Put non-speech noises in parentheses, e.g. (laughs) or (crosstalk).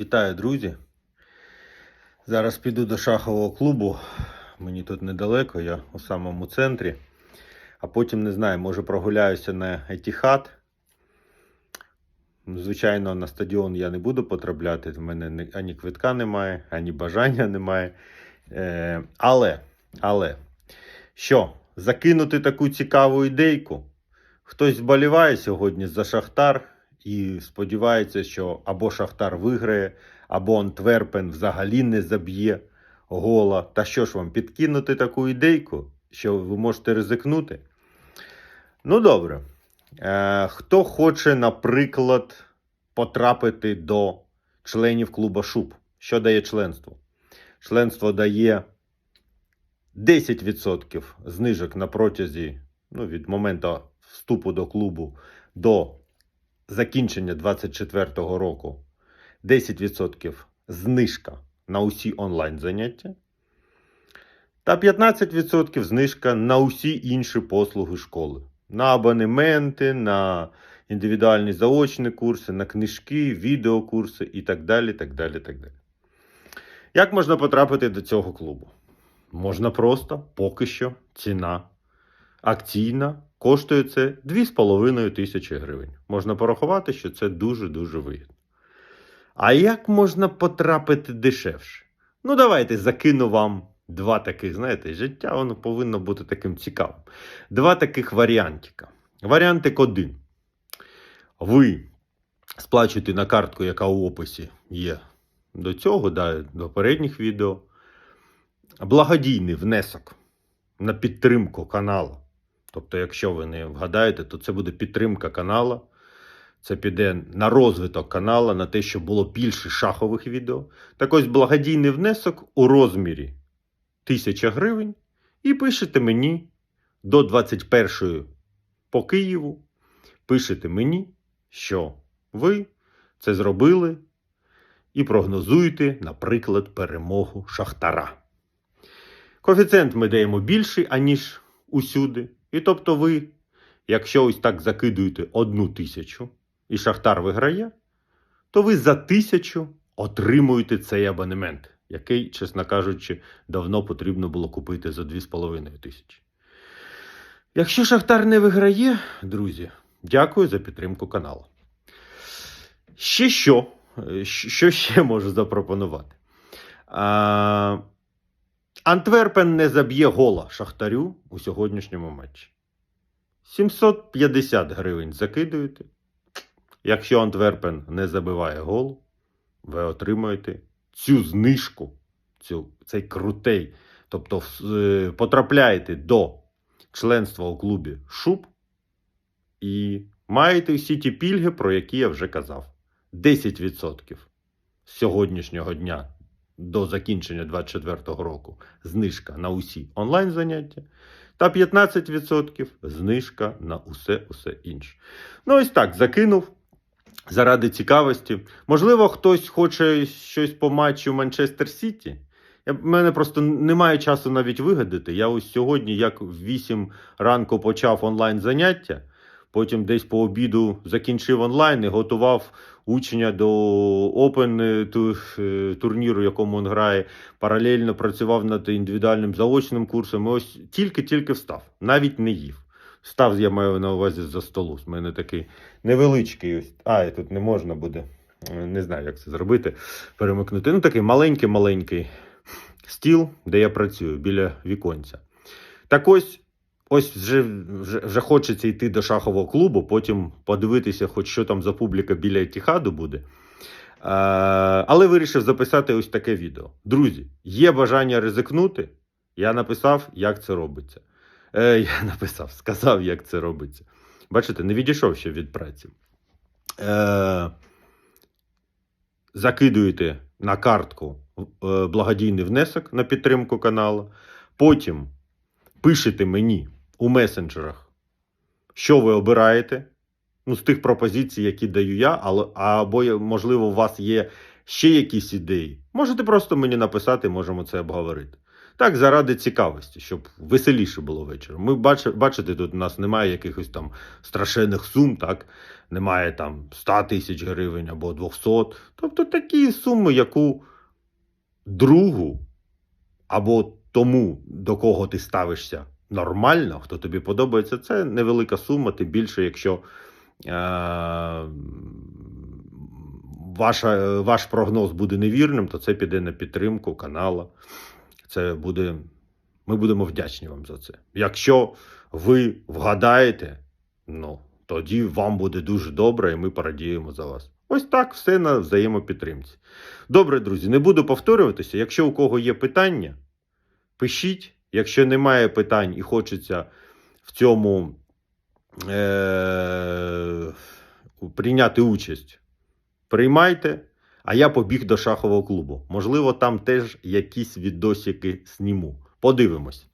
Вітаю, друзі. Зараз піду до шахового клубу. Мені тут недалеко, я у самому центрі. А потім не знаю, може прогуляюся на Етіхат. Звичайно, на стадіон я не буду потрапляти. В мене ані квитка немає, ані бажання немає. Е, але, але, що, закинути таку цікаву ідейку? Хтось вболіває сьогодні за Шахтар і сподівається, що або Шахтар виграє, або Антверпен взагалі не заб'є гола. Та що ж вам, підкинути таку ідейку, що ви можете ризикнути? Ну, добре. Е, хто хоче, наприклад, потрапити до членів клуба Шуб? Що дає членство? Членство дає 10% знижок на протязі ну, від моменту вступу до клубу до закінчення 2024 року 10% знижка на усі онлайн заняття та 15% знижка на усі інші послуги школи. На абонементи, на індивідуальні заочні курси, на книжки, відеокурси і так далі. так далі, так далі. Як можна потрапити до цього клубу? Можна просто, поки що, ціна акційна, коштує це 2,5 тисячі гривень. Можна порахувати, що це дуже-дуже вигідно. А як можна потрапити дешевше? Ну, давайте закину вам два таких, знаєте, життя воно повинно бути таким цікавим. Два таких варіантика. Варіантик один. Ви сплачуєте на картку, яка у описі є до цього, да, до передніх відео. Благодійний внесок на підтримку каналу. Тобто, якщо ви не вгадаєте, то це буде підтримка канала. Це піде на розвиток канала, на те, щоб було більше шахових відео. Так ось благодійний внесок у розмірі 1000 гривень. І пишете мені до 21 по Києву. Пишете мені, що ви це зробили і прогнозуєте, наприклад, перемогу Шахтара. Коефіцієнт ми даємо більший, аніж усюди. І тобто ви, якщо ось так закидуєте одну тисячу і Шахтар виграє, то ви за тисячу отримуєте цей абонемент, який, чесно кажучи, давно потрібно було купити за 2,5 тисячі. Якщо Шахтар не виграє, друзі, дякую за підтримку каналу. Ще що? Е, Що ще (laughs) можу запропонувати? А, Антверпен не заб'є гола Шахтарю у сьогоднішньому матчі. 750 гривень закидуєте. Якщо Антверпен не забиває гол, ви отримуєте цю знижку, цю, цей крутей. Тобто е, потрапляєте до членства у клубі Шуб і маєте всі ті пільги, про які я вже казав. 10% з сьогоднішнього дня до закінчення 2024 року знижка на усі онлайн заняття та 15% знижка на усе усе інше. Ну, ось так закинув заради цікавості. Можливо, хтось хоче щось по матчу Манчестер Сіті. В мене просто немає часу навіть вигадати. Я ось сьогодні, як в 8 ранку почав онлайн заняття, потім десь по обіду закінчив онлайн і готував учня до Open е, е, турніру, якому він грає. Паралельно працював над індивідуальним заочним курсом. І ось тільки-тільки встав, навіть не їв. Встав, я маю на увазі за столу. У мене такий невеличкий. Ось. А, і тут не можна буде. е, Не знаю, як це зробити. Перемикнути. Ну, такий маленький-маленький стіл, де я працюю біля віконця. Так ось. Ось вже, вже, вже хочеться йти до шахового клубу, потім подивитися, хоч що там за публіка біля Етіхаду буде. Е, але вирішив записати ось таке відео. Друзі, є бажання ризикнути. Я написав, як це робиться. Е, (laughs) я написав, сказав, як це робиться. Бачите, не відійшов ще від праці. Е, закидуєте на картку е, благодійний внесок на підтримку каналу. Потім пишете мені у месенджерах, що ви обираєте. Ну, з тих пропозицій, які даю я, але, або, можливо, у вас є ще якісь ідеї. Можете просто мені написати, можемо це обговорити. Так, заради цікавості, щоб веселіше було вечором. Ми бачи, бачите, тут у нас немає якихось там страшенних сум, так? Немає там 100 тисяч гривень або 200. Тобто такі суми, яку другу або тому, до кого ти ставишся нормально, хто тобі подобається, це невелика сума, тим більше, якщо е- ваша, ваш прогноз буде невірним, то це піде на підтримку канала. Це буде. Ми будемо вдячні вам за це. Якщо ви вгадаєте, ну тоді вам буде дуже добре, і ми порадіємо за вас. Ось так все на взаємопідтримці. Добре, друзі, не буду повторюватися. Якщо у кого є питання, пишіть. Якщо немає питань і хочеться в цьому е- прийняти участь, приймайте. А я побіг до шахового клубу. Можливо, там теж якісь відосики зніму. Подивимось.